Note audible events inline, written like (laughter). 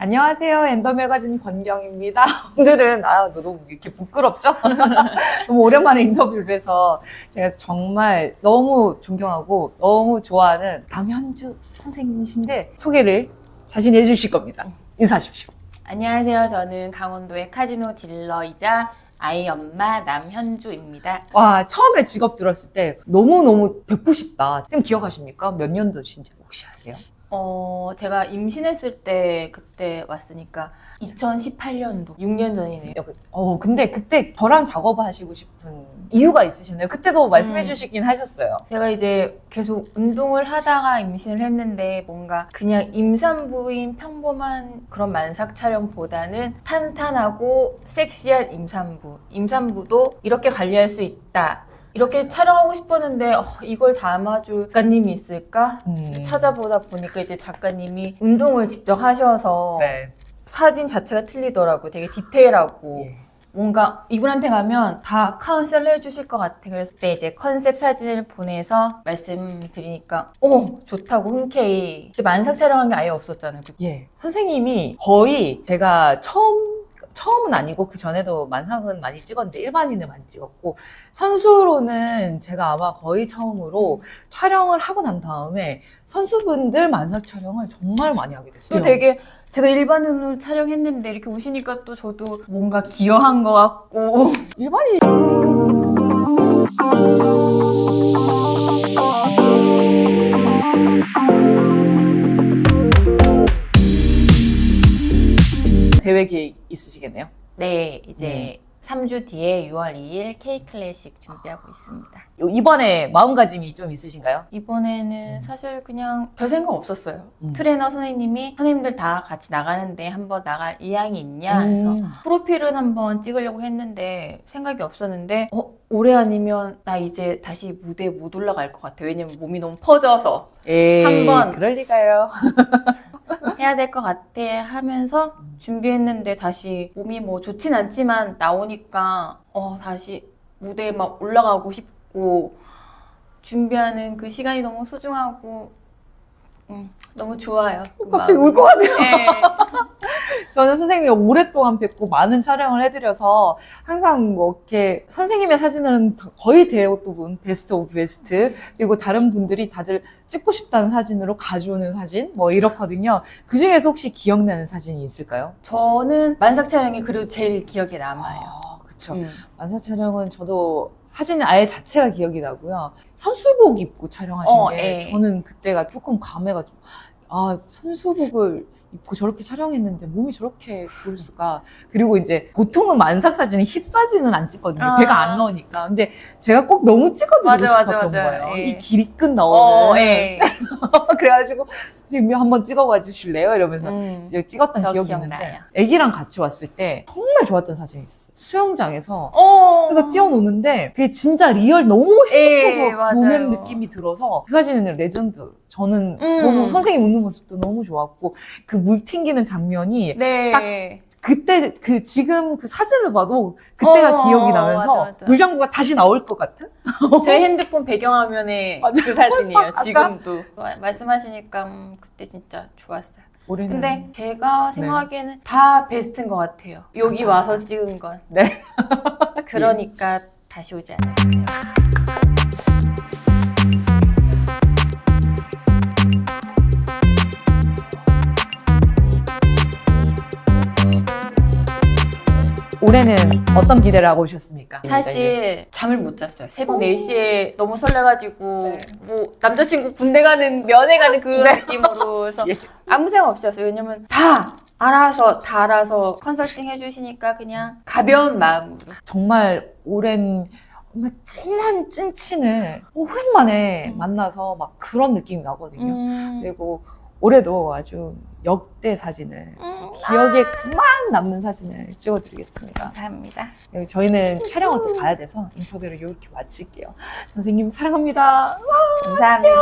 안녕하세요. 엔더 매거진 권경입니다. (laughs) 오늘은 아 너무 이렇게 부끄럽죠? (laughs) 너무 오랜만에 인터뷰를 해서 제가 정말 너무 존경하고 너무 좋아하는 남현주 선생님이신데 소개를 자신 해 주실 겁니다. 인사하십시오. 안녕하세요. 저는 강원도의 카지노 딜러이자 아이 엄마 남현주입니다. 와 처음에 직업 들었을 때 너무 너무 뵙고 싶다. 선생님 기억하십니까? 몇 년도신지 혹시 아세요? 어, 제가 임신했을 때 그때 왔으니까 2018년도 6년 전이네요. 여기- 어 근데 그때 저랑 작업을 하시고 싶은 이유가 있으셨나요? 그때도 말씀해 음. 주시긴 하셨어요. 제가 이제 계속 운동을 하다가 임신을 했는데 뭔가 그냥 임산부인 평범한 그런 만삭 촬영보다는 탄탄하고 섹시한 임산부. 임산부도 이렇게 관리할 수 있다. 이렇게 촬영하고 싶었는데 어, 이걸 담아줄 작가님이 있을까? 음. 찾아보다 보니까 이제 작가님이 운동을 직접 하셔서 네. 사진 자체가 틀리더라고요. 되게 디테일하고 예. 뭔가 이분한테 가면 다 카운셀을 해주실 것 같아. 그래서 그때 이제 컨셉 사진을 보내서 말씀드리니까 오 좋다고 흔쾌히 그때 만삭 촬영한 게 아예 없었잖아요. 그- 예. 선생님이 거의 제가 처음, 처음은 아니고 그 전에도 만상은 많이 찍었는데 일반인을 많이 찍었고 선수로는 제가 아마 거의 처음으로 촬영을 하고 난 다음에 선수분들 만삭 촬영을 정말 많이 하게 됐어요. 또 되게 제가 일반인으로 촬영했는데 이렇게 오시니까 또 저도 뭔가 기여한 것 같고 일반인 계획 있으시겠네요? 네 이제 3주 뒤에 6월 2일 K 클래식 준비하고 있습니다. 이번에 마음가짐이 좀 있으신가요? 이번에는 음. 사실 그냥 별 생각 없었어요. 음. 트레이너 선생님이 선생님들 다 같이 나가는데 한번 나갈 의향이 있냐 해서 음. 프로필은 한번 찍으려고 했는데 생각이 없었는데 어, 올해 아니면 나 이제 다시 무대에 못 올라갈 것 같아. 왜냐면 몸이 너무 퍼져서 에이, 한번. 그럴 리가요. (laughs) 해야 될 것 같아 하면서 음. 준비했는데 다시 몸이 뭐 좋진 않지만 나오니까 어 다시 무대에 막 올라가고 싶고 준비하는 그 시간이 너무 소중하고 음, 너무 좋아요. 그 갑자기 마음이. 울것 같아요. 네. 저는 선생님이 오랫동안 뵙고 많은 촬영을 해드려서 항상 뭐 이렇게 선생님의 사진은 거의 대부분 베스트 오브 베스트 그리고 다른 분들이 다들 찍고 싶다는 사진으로 가져오는 사진 뭐 이렇거든요. 그 중에서 혹시 기억나는 사진이 있을까요? 저는 만삭 촬영이 그래도 제일 기억에 남아요. 아, 그쵸. 음. 만사 촬영은 저도 사진 아예 자체가 기억이 나고요. 선수복 입고 촬영하신 어, 게 예. 저는 그때가 조금 감회가 좀, 아, 선수복을 입고 저렇게 촬영했는데 몸이 저렇게 좋을 수가. 그리고 이제 보통은 만삭 사진은 힙 사진은 안 찍거든요. 아. 배가 안 나오니까. 근데 제가 꼭 너무 찍어드리고 맞아, 맞아, 싶었던 맞아. 거예요. 예. 이 길이 끝 나오는. 어, 예. (laughs) 그래가지고 선생님이 한번 찍어봐 주실래요? 이러면서 음. 이제 찍었던 저 기억이 기억나요. 있는데 애기랑 같이 왔을 때 정말 좋았던 사진이 있었어요. 수영장에서 어. 그래서 뛰어노는데 그게 진짜 리얼 너무 예, 행복해서 맞아요. 노는 느낌이 들어서 그 사진은 레전드. 저는 음. 너무 선생님 웃는 모습도 너무 좋았고 그 물 튕기는 장면이 네. 딱 그때 그 지금 그 사진을 봐도 그때가 어, 기억이 나면서 맞아, 맞아. 물장구가 다시 나올 것 같은? (laughs) 제 핸드폰 배경화면에 (laughs) 맞아. 그 사진이에요. 지금도 마- 말씀하시니까 음, 그때 진짜 좋았어요. 올해는 근데 제가 생각하기에는 다 베스트인 것 같아요. 여기 감사합니다. 와서 찍은 건. 네. (laughs) 그러니까 다시 오지 않아요. 올해는 어떤 기대를 하고 오셨습니까? 사실 잠을 못 잤어요. 새벽 4시에 너무 설레가지고 네. 뭐 남자친구 군대 가는 면회 가는 그런 네. 느낌으로 (laughs) 그래서 예. 아무 생각 없이 잤어요. 왜냐면 다 알아서 다 알아서 컨설팅 해주시니까 그냥 가벼운 마음으로 정말 오랜 정말 찐한 찐친을 오랜만에 음. 만나서 막 그런 느낌이 나거든요. 음. 그리고 올해도 아주 역대 사진을 음, 기억에 막 남는 사진을 찍어드리겠습니다. 감사합니다. 네, 저희는 촬영을 또 가야 돼서 인터뷰를 이렇게 마칠게요. 선생님 사랑합니다. 감사합니다.